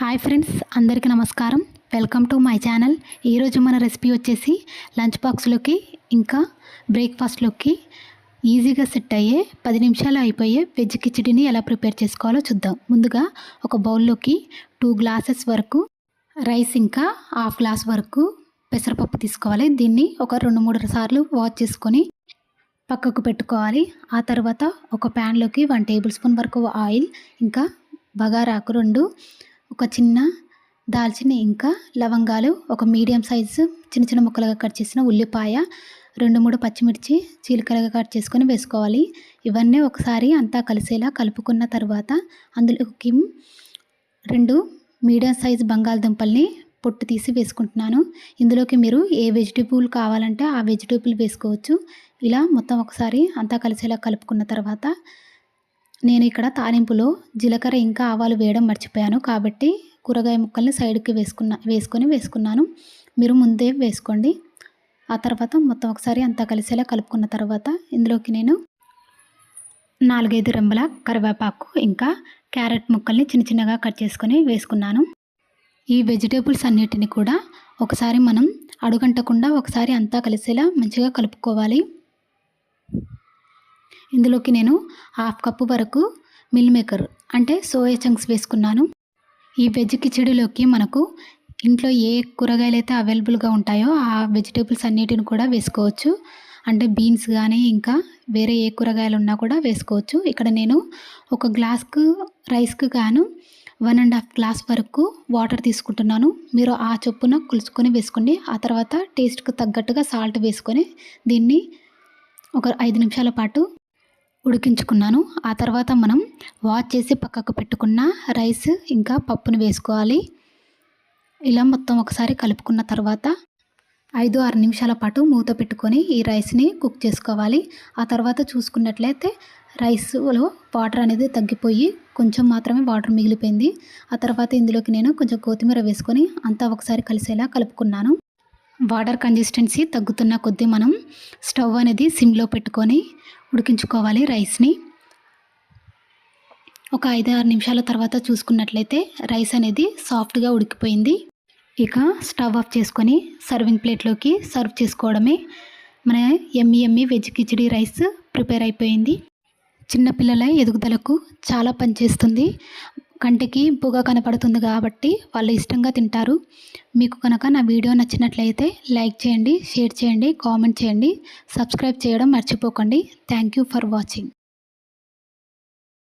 Hi friends అందరికీ నమస్కారం. Welcome to my channel. ఈరోజు మన రెసిపీ వచ్చేసి లంచ్ బాక్స్లోకి ఇంకా బ్రేక్ఫాస్ట్లోకి ఈజీగా సెట్ అయ్యే పది నిమిషాలు అయిపోయే వెజ్ కిచడీని ఎలా ప్రిపేర్ చేసుకోవాలో చూద్దాం. ముందుగా ఒక బౌల్లోకి టూ గ్లాసెస్ వరకు రైస్ ఇంకా హాఫ్ గ్లాస్ వరకు పెసరపప్పు తీసుకోవాలి. దీన్ని ఒక రెండు మూడు సార్లు వాష్ చేసుకొని పక్కకు పెట్టుకోవాలి. ఆ తర్వాత ఒక ప్యాన్లోకి వన్ టేబుల్ స్పూన్ వరకు ఆయిల్ ఇంకా బగారాకు రెండు ఒక చిన్న దాల్చిన ఇంకా లవంగాలు ఒక మీడియం సైజు చిన్న చిన్న ముక్కలుగా కట్ చేసిన ఉల్లిపాయ రెండు మూడు పచ్చిమిర్చి చీలికలుగా కట్ చేసుకొని వేసుకోవాలి. ఇవన్నీ ఒకసారి అంతా కలిసేలా కలుపుకున్న తర్వాత అందులోకి రెండు మీడియం సైజు బంగాళదుంపల్ని పొట్టు తీసి వేసుకుంటున్నాను. ఇందులోకి మీరు ఏ వెజిటేబుల్ కావాలంటే ఆ వెజిటేబుల్ వేసుకోవచ్చు. ఇలా మొత్తం ఒకసారి అంతా కలిసేలా కలుపుకున్న తర్వాత నేను ఇక్కడ తాలింపులో జీలకర్ర ఇంకా ఆవాలు వేయడం మర్చిపోయాను. కాబట్టి కూరగాయ ముక్కల్ని సైడ్కి వేసుకున్న వేసుకొని వేసుకున్నాను. మీరు ముందే వేసుకోండి. ఆ తర్వాత మొత్తం ఒకసారి అంతా కలిసేలా కలుపుకున్న తర్వాత ఇందులోకి నేను నాలుగైదు రెంబల కరివేపాకు ఇంకా క్యారెట్ ముక్కల్ని చిన్న చిన్నగా కట్ చేసుకొని వేసుకున్నాను. ఈ వెజిటేబుల్స్ అన్నిటిని కూడా ఒకసారి మనం అడుగంటకుండా ఒకసారి అంతా కలిసేలా మంచిగా కలుపుకోవాలి. ఇందులోకి నేను హాఫ్ కప్పు వరకు మిల్ మేకర్ అంటే సోయా చంక్స్ వేసుకున్నాను. ఈ వెజ్ కిచడీలోకి మనకు ఇంట్లో ఏ కూరగాయలు అయితే అవైలబుల్గా ఉంటాయో ఆ వెజిటేబుల్స్ అన్నిటిని కూడా వేసుకోవచ్చు. అంటే బీన్స్ కానీ ఇంకా వేరే ఏ కూరగాయలు ఉన్నా కూడా వేసుకోవచ్చు. ఇక్కడ నేను ఒక గ్లాస్కు రైస్కు గాను వన్ అండ్ హాఫ్ గ్లాస్ వరకు వాటర్ తీసుకుంటున్నాను. మీరు ఆ చొప్పున కులుచుకొని వేసుకోండి. ఆ తర్వాత టేస్ట్కి తగ్గట్టుగా సాల్ట్ వేసుకొని దీన్ని ఒక ఐదు నిమిషాల పాటు ఉడికించుకున్నాను. ఆ తర్వాత మనం వాష్ చేసి పక్కకు పెట్టుకున్న రైస్ ఇంకా పప్పును వేసుకోవాలి. ఇలా మొత్తం ఒకసారి కలుపుకున్న తర్వాత ఐదు ఆరు నిమిషాల పాటు మూత పెట్టుకొని ఈ రైస్ని కుక్ చేసుకోవాలి. ఆ తర్వాత చూసుకున్నట్లయితే రైస్లో వాటర్ అనేది తగ్గిపోయి కొంచెం మాత్రమే వాటర్ మిగిలిపోయింది. ఆ తర్వాత ఇందులోకి నేను కొంచెం కొత్తిమీర వేసుకొని అంతా ఒకసారి కలిసేలా కలుపుకున్నాను. వాటర్ కన్సిస్టెన్సీ తగ్గుతున్న కొద్దీ మనం స్టవ్ అనేది సిమ్లో పెట్టుకొని ఉడికించుకోవాలి రైస్ని. ఒక ఐదు ఆరు నిమిషాల తర్వాత చూసుకున్నట్లయితే రైస్ అనేది సాఫ్ట్గా ఉడికిపోయింది. ఇక స్టవ్ ఆఫ్ చేసుకొని సర్వింగ్ ప్లేట్లోకి సర్వ్ చేసుకోవడమే మన yummy yummy veg khichdi rice prepare అయిపోయింది. చిన్నపిల్లల ఎదుగుదలకు చాలా పనిచేస్తుంది. కంటికి పొగ కనపడుతుంది కాబట్టి వాళ్ళు ఇష్టంగా తింటారు. మీకు కనుక నా వీడియో నచ్చినట్లయితే లైక్ చేయండి షేర్ చేయండి కామెంట్ చేయండి సబ్స్క్రైబ్ చేయడం మర్చిపోకండి. Thank you for watching.